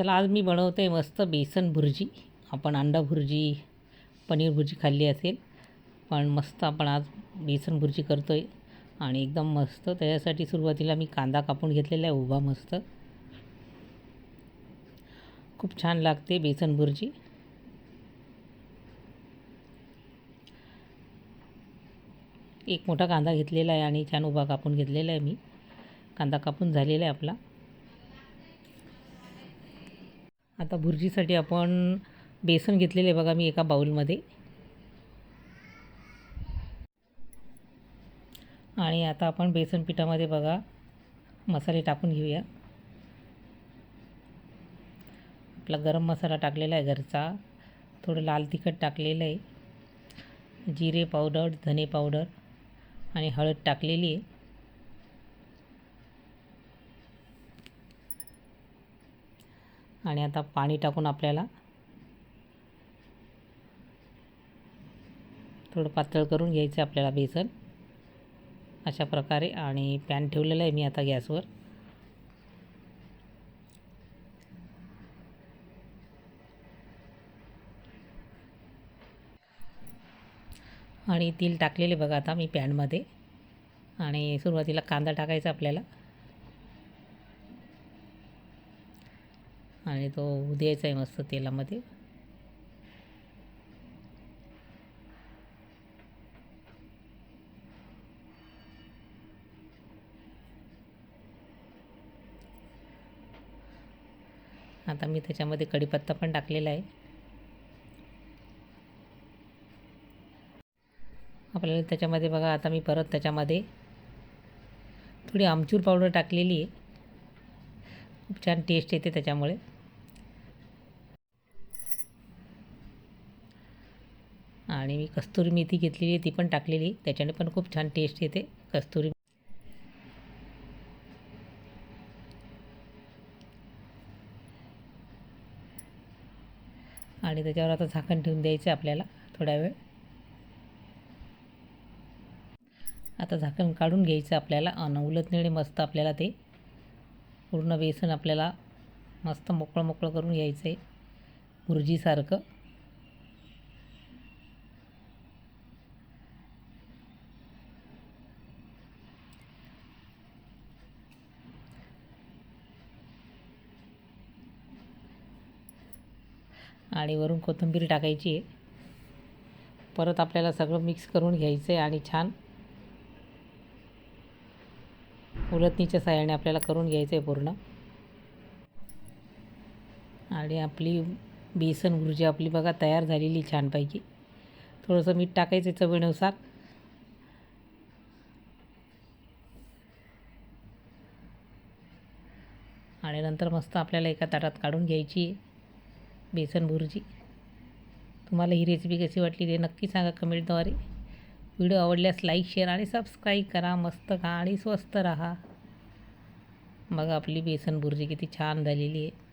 चला आज मी बनवते मस्त बेसन भुर्जी. आपण अंडा भुर्जी पनीर भुर्जी खाल्ली असेल. पण मस्त आपण आज बेसन भुर्जी करतो आहे आणि एकदम मस्त त्याच्यासाठी सुरुवातीला मी कांदा कापून घेतलेला आहे उभा मस्त. खूप छान लागते बेसन भुर्जी. एक मोठा कांदा घेतलेला आहे आणि छान उभा कापून घेतलेला आहे मी. कांदा कापून झालेला आहे आपला. आता भुर्जीसाठी आपण बेसन घेतलेले बघा मी एका बाऊलमध्ये आणि आता आपण बेसन पिठामध्ये बघा मसाले टाकून घेऊया. आपला गरम मसाला टाकलेला आहे घरचा. थोडं लाल तिखट टाकलेलं आहे. जिरे पावडर धने पावडर आणि हळद टाकलेली आहे. आणि आता पाणी टाकून आपल्याला थोडं पातळ करून घ्यायचं आपल्याला बेसन. अशा प्रकारे आणि पॅन ठेवलेलं आहे मी आता गॅसवर. आणि तेल टाकलेले बघा आता मी पॅनमध्ये. आणि सुरुवातीला कांदा टाकायचा आपल्याला. आणि तो द्यायचा आहे मस्त तेलामध्ये. आता मी त्याच्यामध्ये कढीपत्ता पण टाकलेला आहे. आपल्याला त्याच्यामध्ये बघा आता मी परत त्याच्यामध्ये थोडी आमचूर पावडर टाकलेली आहे. खूप छान टेस्ट येते त्याच्यामुळे. आणि मी कस्तुरी मेथी घेतलेली आहे ती पण टाकलेली त्याच्याने पण खूप छान टेस्ट येते कस्तुरी. आणि त्याच्यावर आता झाकण ठेवून द्यायचं आपल्याला थोड्या वेळ. आता झाकण काढून घ्यायचं आपल्याला. आणि नेणे मस्त आपल्याला ते. पूर्ण बेसन आपल्याला मस्त मोकळं मोकळं करून घ्यायचं आहे भुर्जीसारखं. आणि वरून कोथिंबीर टाकायची आहे. परत आपल्याला सगळं मिक्स करून घ्यायचं आहे आणि छान उलटणीच्या साह्याने आपल्याला करून घ्यायचं आहे पूर्ण. आणि आपली बेसन भुर्जी आपली बघा तयार झालेली छानपैकी. थोडंसं मीठ टाकायचं चवीनुसार. आणि नंतर मस्त आपल्याला एका ताटात काढून घ्यायची बेसन भुर्जी तुम्हाला ही रेसिपी कशी वाटली ते नक्की सांगा कमेंटद्वारे व्हिडिओ आवडल्यास लाईक शेअर आणि सबस्क्राईब करा. मस्त खा आणि स्वस्त राहा. बघा आपली बेसन भुर्जी किती छान झालेली आहे.